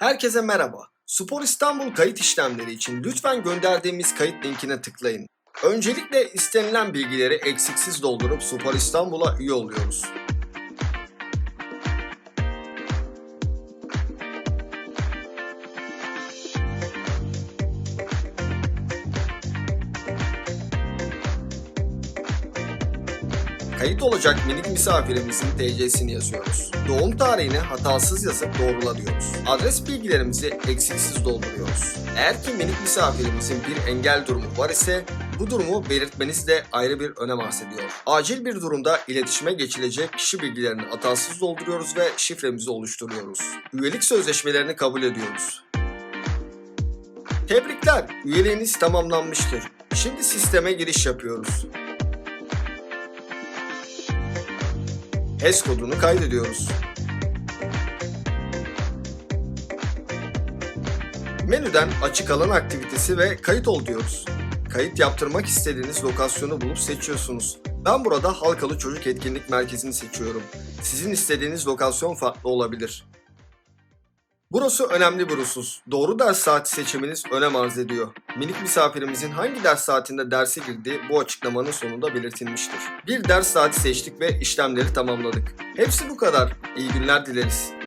Herkese merhaba. Spor İstanbul kayıt işlemleri için lütfen gönderdiğimiz kayıt linkine tıklayın. Öncelikle istenilen bilgileri eksiksiz doldurup Spor İstanbul'a üye oluyoruz. Kayıt olacak minik misafirimizin TC'sini yazıyoruz. Doğum tarihini hatasız yazıp doğrula diyoruz. Adres bilgilerimizi eksiksiz dolduruyoruz. Eğer ki minik misafirimizin bir engel durumu var ise bu durumu belirtmeniz de ayrı bir önem arz ediyor. Acil bir durumda iletişime geçilecek kişi bilgilerini hatasız dolduruyoruz ve şifremizi oluşturuyoruz. Üyelik sözleşmelerini kabul ediyoruz. Tebrikler, üyeliğiniz tamamlanmıştır. Şimdi sisteme giriş yapıyoruz. HES kodunu kaydediyoruz. Menüden açık alan aktivitesi ve kayıt ol diyoruz. Kayıt yaptırmak istediğiniz lokasyonu bulup seçiyorsunuz. Ben burada Halkalı Çocuk Etkinlik Merkezi'ni seçiyorum. Sizin istediğiniz lokasyon farklı olabilir. Burası önemli bir husus. Doğru ders saati seçiminiz önem arz ediyor. Minik misafirimizin hangi ders saatinde derse girdiği bu açıklamanın sonunda belirtilmiştir. Bir ders saati seçtik ve işlemleri tamamladık. Hepsi bu kadar. İyi günler dileriz.